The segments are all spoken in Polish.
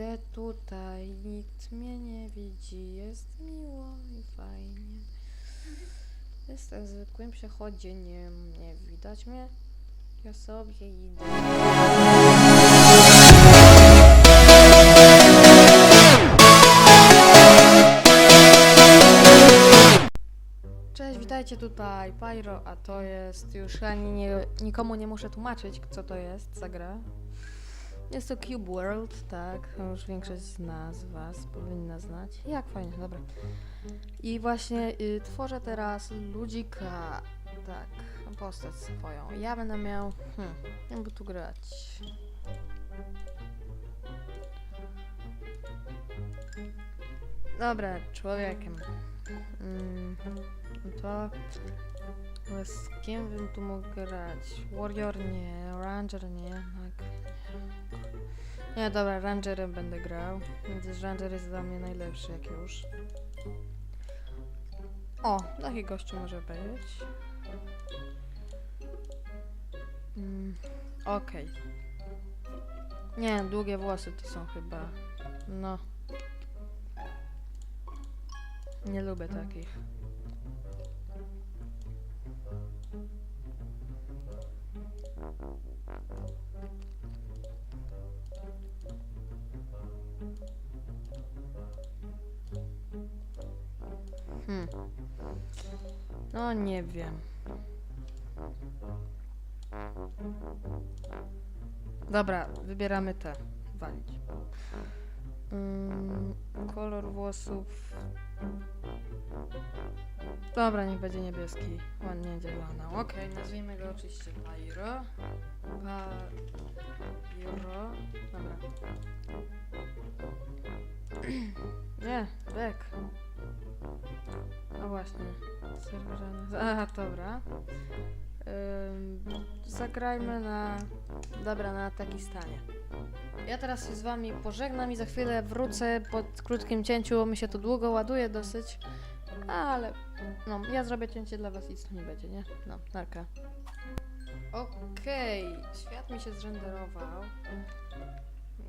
idę tutaj, nikt mnie nie widzi, jest miło i fajnie. Jestem zwykłym przechodzeniem, nie widać mnie, ja sobie idę. Cześć, witajcie tutaj, Pyro, a to jest, już ani nie, nikomu nie muszę tłumaczyć, co to jest za gra. Jest to Cube World, tak, już większość z nas, was powinna znać. Jak fajnie, dobra. I właśnie y, tworzę teraz ludzika, tak, postać swoją. Ja będę miał, hmm, nie by tu grać. Dobra, człowiekiem. Mm, to z kim bym tu mógł grać? Warrior nie, Ranger nie, tak. Nie, dobra, Rangerem będę grał. Więc Ranger jest dla mnie najlepszy jak już. O, taki gościu może być. Mm, Okej. Nie, długie włosy to są chyba. No. Nie lubię takich. Hmm. No nie wiem. Dobra, wybieramy te. Walić. Mm, kolor włosów. Dobra, niech będzie niebieski. Ładnie zielona. Okej, nazwijmy go oczywiście Pyro. Pyro. Dobra. Nie, Bek. No właśnie. Serwerany. A, dobra. Ym, zagrajmy na... Dobra, na taki stanie. Ja teraz się z wami pożegnam i za chwilę wrócę po krótkim cięciu. Mi się to długo ładuje dosyć. Ale no, ja zrobię cięcie dla was nic tu nie będzie, nie? No, narka. Okej, świat mi się zrenderował.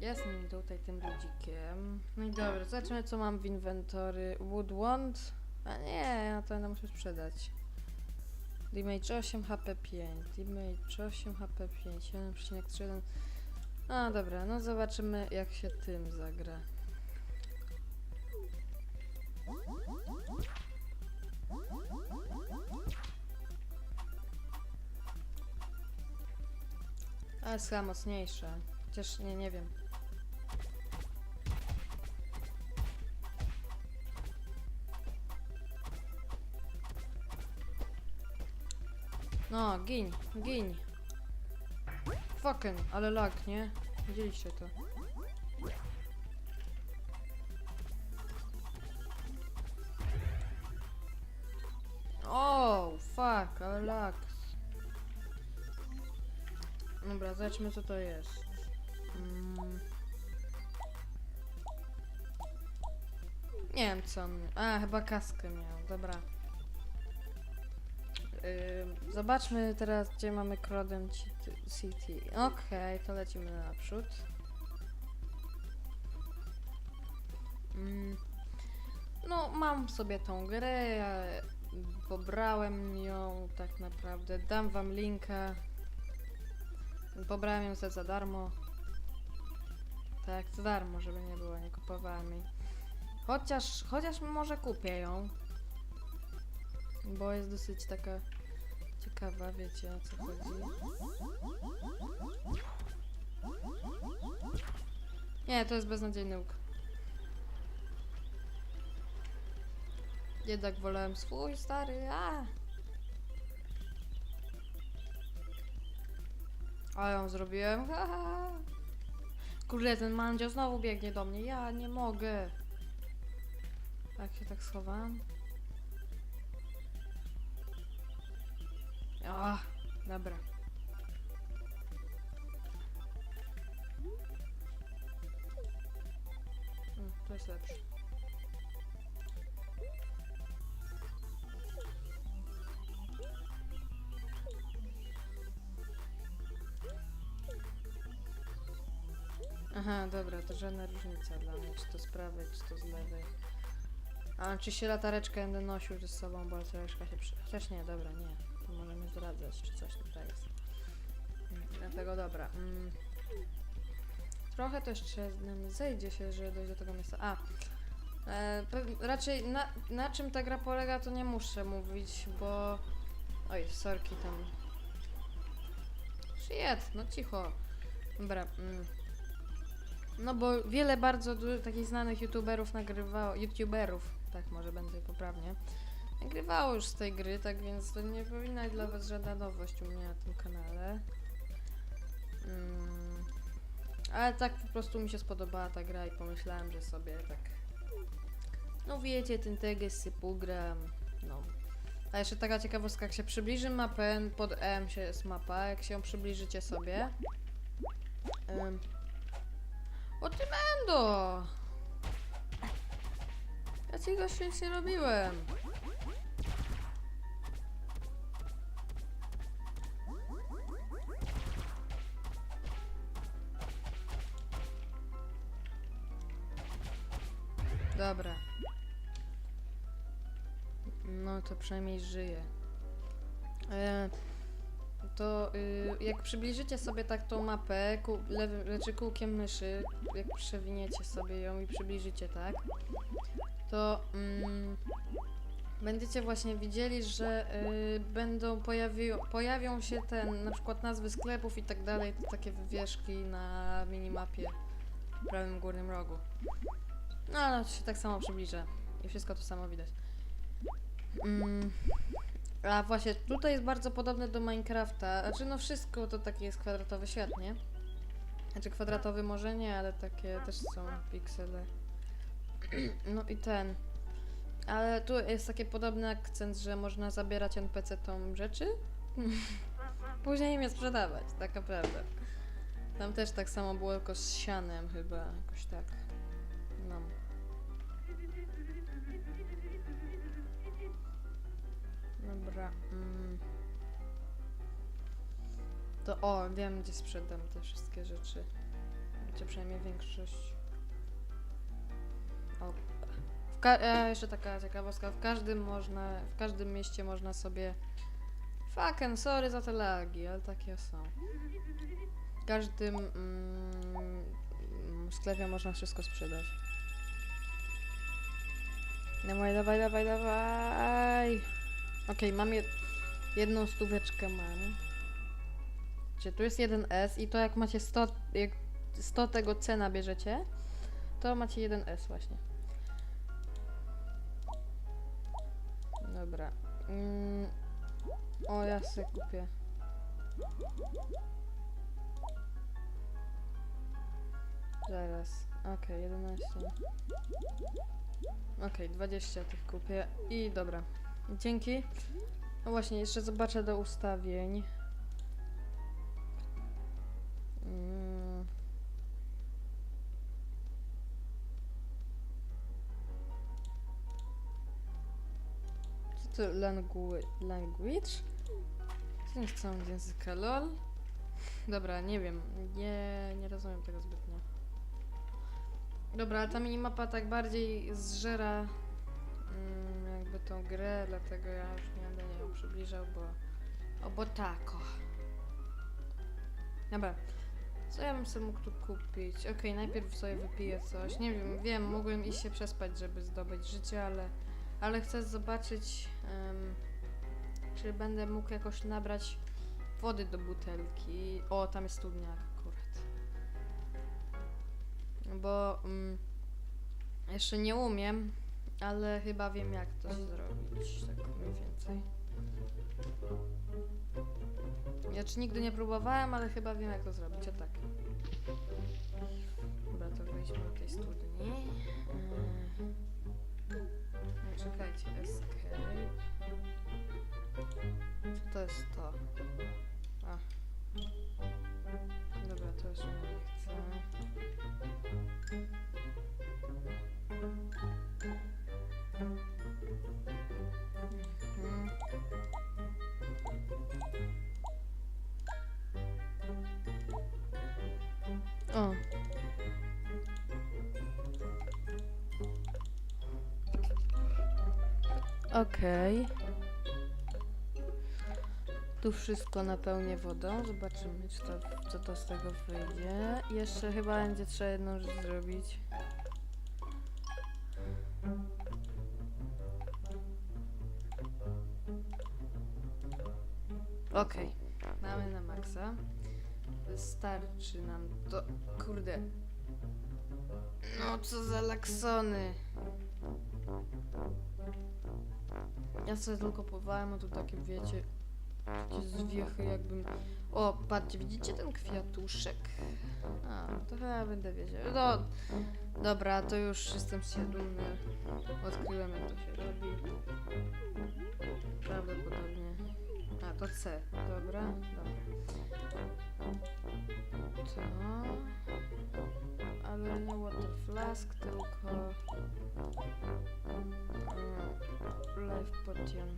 Jestem tutaj tym ludzikiem. No i dobra, zobaczymy co mam w inwentory. Wood Wand? A nie, ja to będę musiał sprzedać. Damage 8, HP 5. Damage 8, HP 5. 7,31. A dobra, no zobaczymy jak się tym zagra. A jest chyba mocniejsze. Chociaż nie, nie wiem. No, gin, gin. Fucking, ale lag, nie? Widzieliście to. O, fuck, ale lag. Dobra, zobaczmy co to jest. Mm. Nie wiem co on... A, chyba kaskę miał, dobra. Zobaczmy teraz, gdzie mamy Crodem City-. Okej, to lecimy naprzód. Mm. No, mam sobie tą grę, ja pobrałem ją tak naprawdę. Dam wam linka. Pobrałem ją za, za darmo. Tak, za darmo, żeby nie było, nie kupowałem jej. Chociaż, chociaż może kupię ją. Bo jest dosyć taka ciekawa, wiecie o co chodzi. Nie, to jest beznadziejny łuk. Jednak wolałem swój stary, a. A ją zrobiłem, haha. Kurde, ten mandzio znowu biegnie do mnie, ja nie mogę. Jak się tak schowałam? A, dobra. Mm, to jest lepsze. Aha, dobra, to żadna różnica dla mnie, czy to z prawej, czy to z lewej. A czy się latareczkę będę nosił ze sobą, bo latareczka się przy... Chociaż nie, dobra, nie. Zdradzać, czy coś tutaj jest. Mm, Dlatego dobra. Mm. Trochę to jeszcze nam zejdzie się, żeby dojść do tego miejsca. A, e, raczej na, na czym ta gra polega, to nie muszę mówić, bo... Oj, sorki tam. Shit, no cicho. Dobra. Mm. No bo wiele bardzo takich znanych youtuberów nagrywało, youtuberów, tak może będzie poprawnie, nagrywało już z tej gry, tak więc to nie powinna być dla was żadna nowość u mnie na tym kanale. Mm. Ale tak po prostu mi się spodobała ta gra i pomyślałem, że sobie tak, no wiecie, ten teges pogram, no. A jeszcze taka ciekawostka, jak się przybliży mapę, pod M się jest mapa, jak się ją przybliżycie sobie, em, o ty Mendo! Ja ci nie robiłem. Dobra. No to przynajmniej żyje. E, to y, jak przybliżycie sobie tak tą mapę, kół, lewym, znaczy kółkiem myszy, jak przewiniecie sobie ją i przybliżycie tak, to mm, będziecie właśnie widzieli, że y, będą pojawi, pojawią się ten, na przykład nazwy sklepów i tak dalej, takie wywieszki na minimapie w prawym górnym rogu. No ale się tak samo przybliża i wszystko to samo widać. Mm. A właśnie, tutaj jest bardzo podobne do Minecrafta. Znaczy, no wszystko to taki jest kwadratowy świat, nie? Znaczy, kwadratowy może nie, ale takie też są piksele. No i ten. Ale tu jest taki podobny akcent, że można zabierać NPC-tom rzeczy, później im je sprzedawać, taka prawda. Tam też tak samo było, tylko z sianem chyba, jakoś tak. No. Dobra. Mm. To o, wiem gdzie sprzedam te wszystkie rzeczy. Czy przynajmniej większość. O. E, jeszcze taka ciekawostka. W każdym można, w każdym mieście można sobie. Fucking sorry za te lagi, ale takie są. W każdym mm, sklepie można wszystko sprzedać. Dawaj, dawaj, dawaj, dawaj. Okej, mam jed jedną stóweczkę mam. Gdzie tu jest 1S i to jak macie 100, jak 100 tego cena bierzecie, to macie 1S właśnie. Dobra. Mm. O, ja sobie kupię. Zaraz. Okej, 11. Okej, 20 tych kupię i dobra. Dzięki. No właśnie, jeszcze zobaczę do ustawień. Mm. Co to langu language? Co nie chcą języka lol? Dobra, nie wiem. Nie, nie rozumiem tego zbytnio. Dobra, ta minimapa tak bardziej zżera mm, tą grę, dlatego ja już nie będę ją przybliżał, bo... O, bo tako. Dobra. Co ja bym sobie mógł tu kupić? Okej, najpierw sobie wypiję coś. Nie wiem, wiem, mogłem iść się przespać, żeby zdobyć życie, ale... Ale chcę zobaczyć, em, czy będę mógł jakoś nabrać wody do butelki. O, tam jest studnia akurat. Bo mm, jeszcze nie umiem, ale chyba wiem jak to zrobić, tak mniej więcej. Ja czy nigdy nie próbowałem, ale chyba wiem jak to zrobić, o tak. Dobra, to wejdźmy do tej studni. No, czekajcie, escape. Co to jest to? A. Dobra, to już nie chcę. O. Okej. Okay. Tu wszystko napełnię wodą. Zobaczymy, czy to, co to z tego wyjdzie. Jeszcze chyba będzie trzeba jedną rzecz zrobić. Okej. Okay. Mamy na maksa. Wystarczy nam to. Kurde. No co za laksony. Ja sobie tylko pływałem, a tu takie wiecie, takie zwiechy jakbym... O, patrzcie, widzicie ten kwiatuszek? A, to chyba będę wiedział. No, dobra, to już jestem się. Odkryłem, jak to się robi. Prawdopodobnie. A, to C. Dobra, dobra. To... Ale nie water flask, tylko... Mm, Life potion.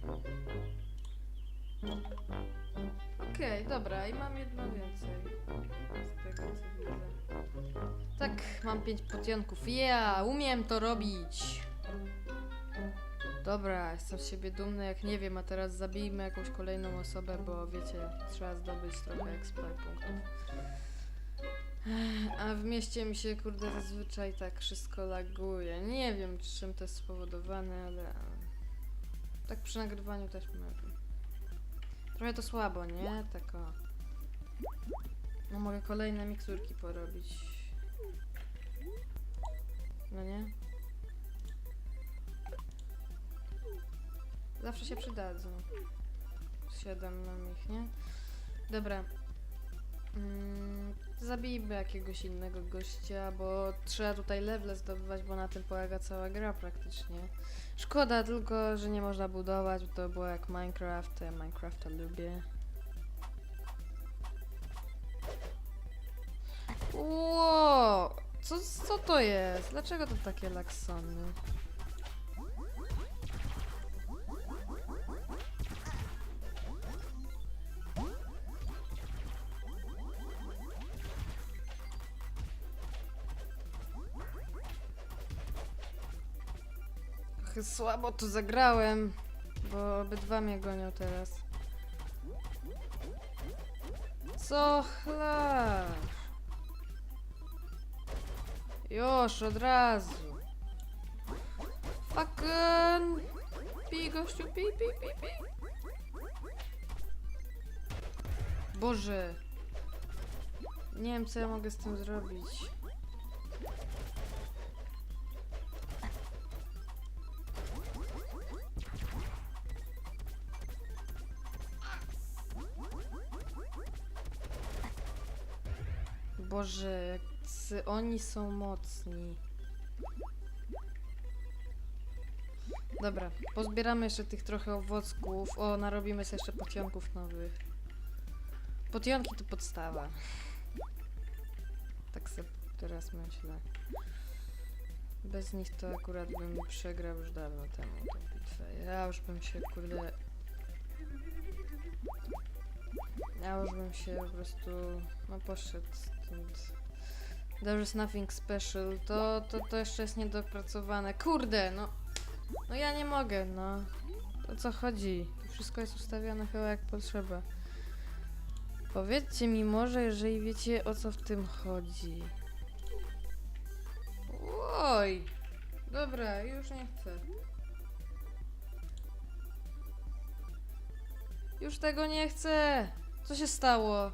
Okej, dobra, i mam jedno więcej. Z tego co widzę. Tak, mam pięć potionków. Ja, umiem to robić! Dobra, jestem z siebie dumny, jak nie wiem, a teraz zabijmy jakąś kolejną osobę, bo wiecie, trzeba zdobyć trochę expa i punktów. A w mieście mi się, kurde, zazwyczaj tak wszystko laguje. Nie wiem, czym to jest spowodowane, ale... Tak przy nagrywaniu też może. Trochę to słabo, nie? Tak o. No mogę kolejne miksturki porobić. Zawsze się przydadzą. Siadam na nich, nie? Dobra. Mm, zabijmy jakiegoś innego gościa, bo trzeba tutaj level zdobywać, bo na tym polega cała gra praktycznie. Szkoda tylko, że nie można budować, bo to było jak Minecraft, ja Minecrafta lubię. Ło! Co, co to jest? Dlaczego to takie laksony? Słabo tu zagrałem, bo obydwa mnie gonią teraz. Co chlasz? Już, od razu. Fucking... Pi, gościu, pi, pi, pi, pi. Boże. Nie wiem, co ja mogę z tym zrobić. Boże, jacy oni są mocni. Dobra, pozbieramy jeszcze tych trochę owocków. O, narobimy sobie jeszcze potionków nowych. Potionki to podstawa. Tak sobie teraz myślę. Bez nich to akurat bym przegrał już dawno temu tę bitwę. Ja już bym się, kurde... Ja już bym się po prostu, no poszedł stąd. There is nothing special. To, to, to jeszcze jest niedopracowane. Kurde, no. No ja nie mogę, no. O co chodzi? To wszystko jest ustawione chyba jak potrzeba. Powiedzcie mi może, jeżeli wiecie o co w tym chodzi. Oj! Dobra, już nie chcę. Już tego nie chcę! Co się stało?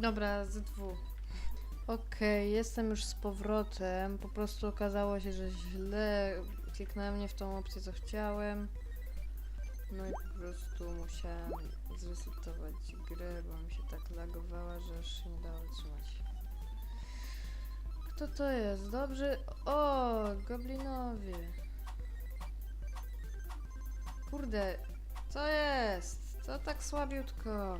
Dobra, z dwóch. Okej, jestem już z powrotem. Po prostu okazało się, że źle kliknąłem nie w tą opcję, co chciałem. No i po prostu musiałem zresetować grę, bo mi się tak lagowała, że aż się nie dało wytrzymać. Kto to jest? Dobrze. O, goblinowie. Kurde, co jest? Co tak słabiutko?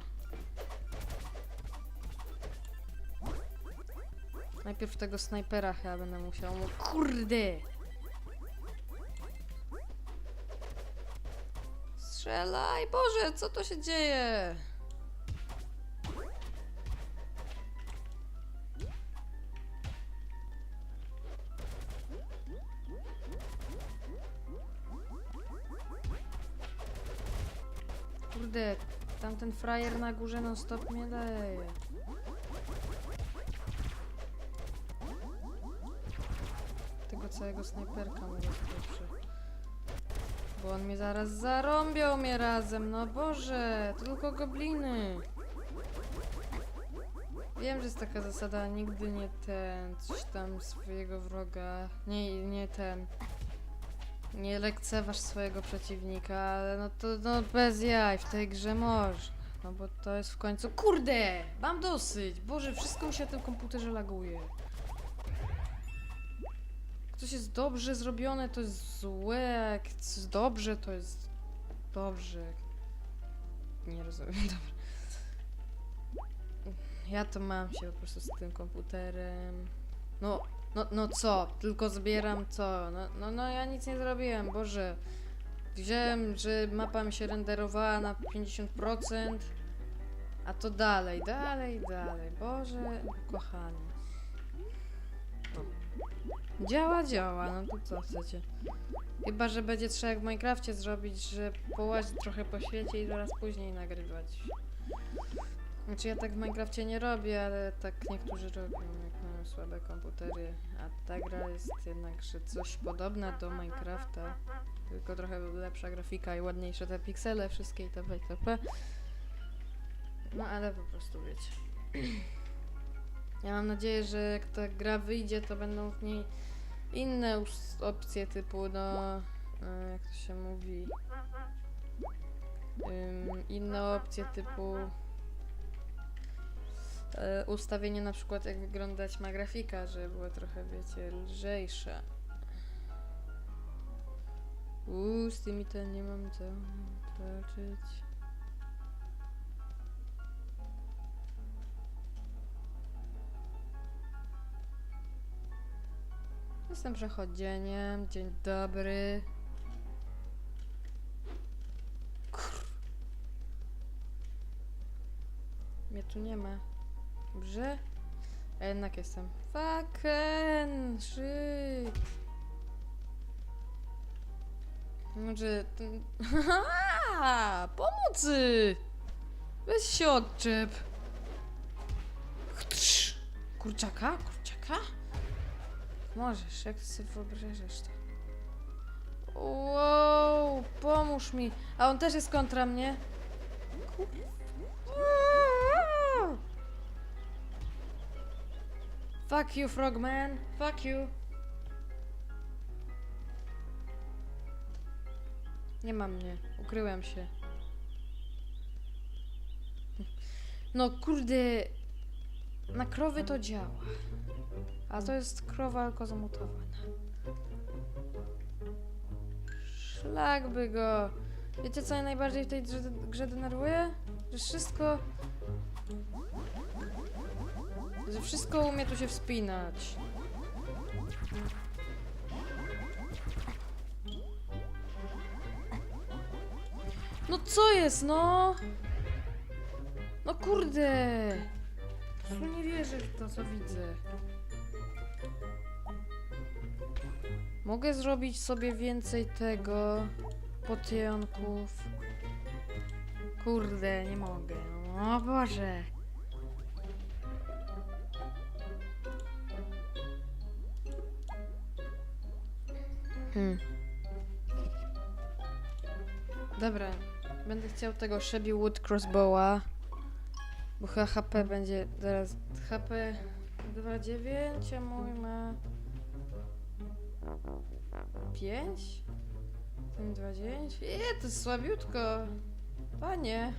Najpierw tego snajpera chyba będę musiał. Kurde! Strzelaj! Boże, co to się dzieje? Kurde, tamten frajer na górze non stop nie daje. Całego snajperka mu rozpieprze. Bo on mnie zaraz zarąbiał mnie razem, no Boże, to tylko gobliny. Wiem, że jest taka zasada, nigdy nie ten, coś tam swojego wroga, nie, nie ten, nie lekceważ swojego przeciwnika, ale no to no bez jaj, w tej grze można, no bo to jest w końcu, kurde, mam dosyć, Boże, wszystko mi się na tym komputerze laguje. Coś jest dobrze zrobione, to jest złe, jak jest dobrze, to jest dobrze. Nie rozumiem, dobra. Ja to mam się po prostu z tym komputerem. No, no, no co? Tylko zbieram co? No, no, no ja nic nie zrobiłem, Boże. Wziąłem, że mapa mi się renderowała na 50%, a to dalej, dalej, dalej. Boże, kochany. Działa, działa, no to co chcecie? Chyba, że będzie trzeba jak w Minecrafcie zrobić, że połazić trochę po świecie i zaraz później nagrywać. Znaczy ja tak w Minecrafcie nie robię, ale tak niektórzy robią, jak mają słabe komputery. A ta gra jest jednak, że coś podobna do Minecrafta, tylko trochę lepsza grafika i ładniejsze te piksele wszystkie itp. itp. No ale po prostu wiecie. Ja mam nadzieję, że jak ta gra wyjdzie, to będą w niej inne opcje typu, no, e, jak to się mówi, inne opcje typu e, ustawienie na przykład jak wyglądać ma grafika, żeby była trochę, wiecie, lżejsza. Uuu, z tymi to nie mam co walczyć. Jestem przechodzeniem. Dzień dobry. Kur... Mnie tu nie ma. Dobrze? A jednak jestem. Fucking shit. Haha! Pomocy! Weź się odczep. Kurczaka? Kurczaka? Możesz, jak sobie wyobrażasz to. Wow, pomóż mi. A on też jest kontra mnie. Fuck you, frogman. Fuck you. Nie ma mnie. Ukryłem się. No kurde. Na krowy to działa. A to jest krowa tylko zamutowana. Szlak by go. Wiecie co mnie najbardziej w tej grze, grze denerwuje? Że wszystko... Że wszystko umie tu się wspinać. No co jest, no? No kurde! Nie wierzę w to, co widzę. Mogę zrobić sobie więcej tego potionków. Kurde, nie mogę. O Boże. Hmm. Dobra, będę chciał tego Shabby Wood Crossbowa. Bo HP będzie teraz HP 2,9, a mój ma 5? Ten 2,9? Je, to jest słabiutko. Panie.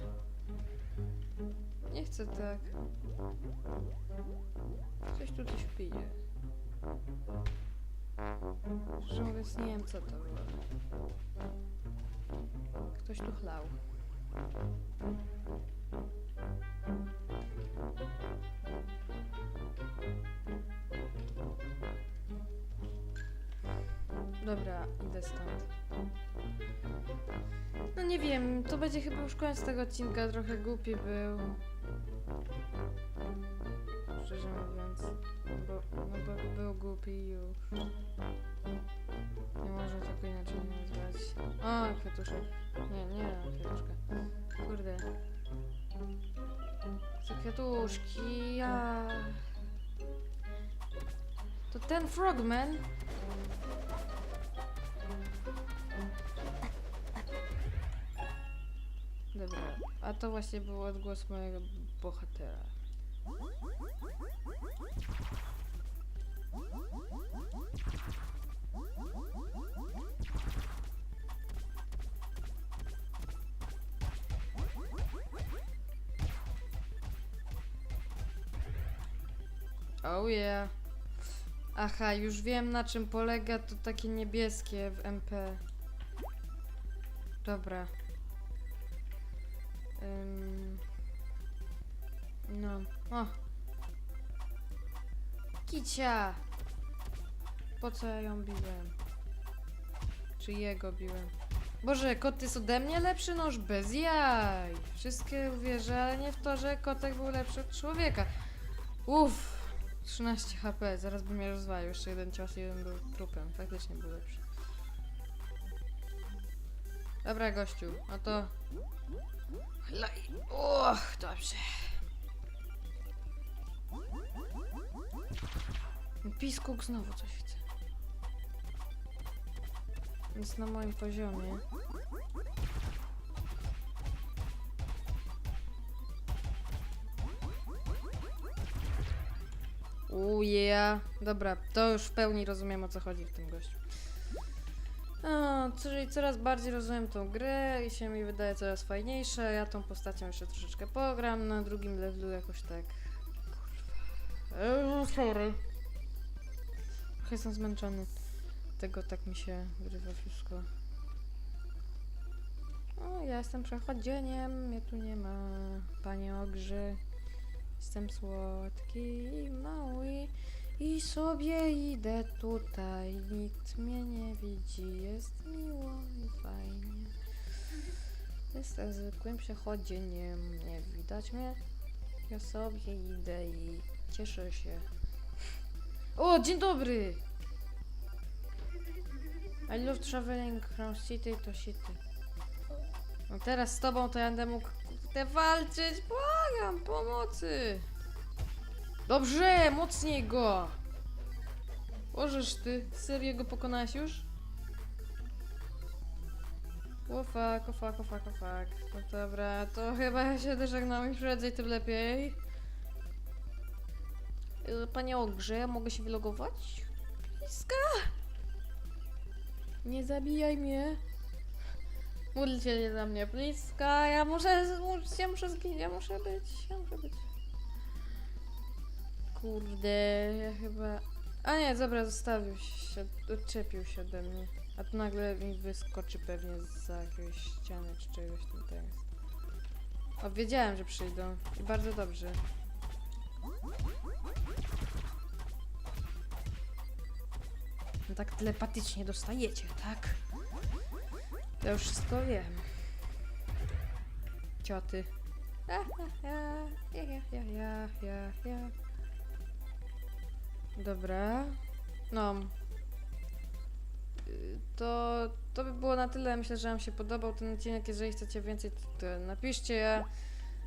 Nie chcę tak. Coś tu coś pije. Szczerze mówiąc, nie wiem co to było. Ktoś tu chlał. Dobra, idę stąd. No nie wiem, to będzie chyba już koniec tego odcinka, trochę głupi był. Szczerze mówiąc. Bo, no bo był głupi już. Nie można tego inaczej nazwać. O, kwiatuszek. Nie, nie, kwiatuszka. Kurde. Chcę kwiatuszki, ja... To ten frogman? Dobra, a to właśnie był odgłos mojego bohatera. Oh yeah. Aha, już wiem na czym polega to takie niebieskie w MP. Dobra. No. O. Kicia! Po co ja ją biłem? Czy jego biłem? Boże, kot jest ode mnie lepszy noż bez jaj. Wszystkie uwierzę, ale nie w to, że kotek był lepszy od człowieka. Uff. 13 HP, zaraz by mnie rozwalił. Jeszcze jeden cios i jeden był trupem. Faktycznie był lepszy. Dobra, gościu, no to... Och, dobrze. Piskuk znowu coś chce. Jest na moim poziomie. Yeah. Dobra, to już w pełni rozumiem o co chodzi w tym gościu. A, czyli coraz bardziej rozumiem tą grę i się mi wydaje coraz fajniejsza. Ja tą postacią jeszcze troszeczkę pogram na drugim levelu jakoś tak. Kurwa. Eee, sorry. Trochę jestem zmęczony. Tego tak mi się wyrywa wszystko. O, ja jestem przechodzieniem, mnie tu nie ma. Panie ogrze. Jestem słodki i mały i sobie idę tutaj. Nikt mnie nie widzi, jest miło i fajnie. Jestem zwykłym przechodzieniem, nie widać mnie. Ja sobie idę i cieszę się. O, dzień dobry! I love traveling from city to city. No teraz z tobą to ja będę mógł kurde, walczyć. Błagam, pomocy. Dobrze, mocniej go. Możesz ty. Serio go pokonałeś już? O fuck, o fuck, o fuck, o fuck. No dobra, to chyba się dożegnam i prędzej tym lepiej. Y, Panie Ogrze, mogę się wylogować? Bliska! Nie zabijaj mnie. Módlcie się za mnie, bliska. Ja muszę, ja muszę zginąć, ja muszę być, ja muszę być. Kurde, ja chyba... A nie, dobra, zostawił się, odczepił się ode mnie. A tu nagle mi wyskoczy pewnie za jakiejś ściany czy czegoś tam to jest. O, wiedziałem, że przyjdą. I bardzo dobrze. No tak telepatycznie dostajecie, tak? Ja już wszystko wiem. Cioty. Ja, ja, ja, ja, ja, ja. Dobra. No. Y, To, to by było na tyle. Myślę, że Wam się podobał ten odcinek. Jeżeli chcecie więcej, to napiszcie. Ja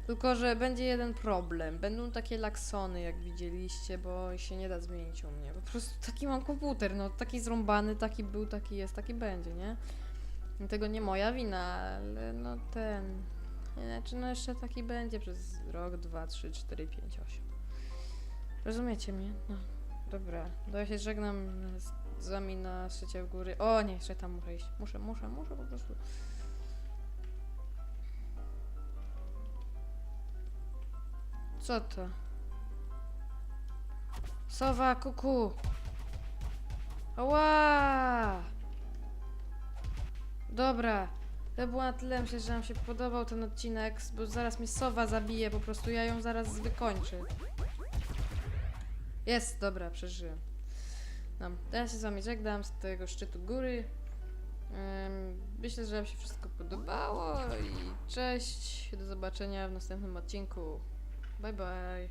tylko, że będzie jeden problem. Będą takie laksony, jak widzieliście, bo się nie da zmienić u mnie. Po prostu taki mam komputer, no taki zrąbany, taki był, taki jest, taki będzie, nie? Tego nie moja wina, ale no ten. Znaczy, no jeszcze taki będzie przez rok, dwa, trzy, cztery, pięć, osiem. Rozumiecie mnie? No, dobra. To ja się żegnam z wami na szczycie w góry. O nie, jeszcze tam muszę iść. Muszę, muszę, muszę po prostu. Co to? Sowa, kuku! Ała! Dobra. To było na tyle. Myślę, że Wam się podobał ten odcinek, bo zaraz mi sowa zabije. Po prostu ja ją zaraz wykończę. Jest, dobra, przeżyłem. No, teraz się z Wami żegnam z tego szczytu góry. Myślę, że Wam się wszystko podobało i cześć. Do zobaczenia w następnym odcinku. Bye bye.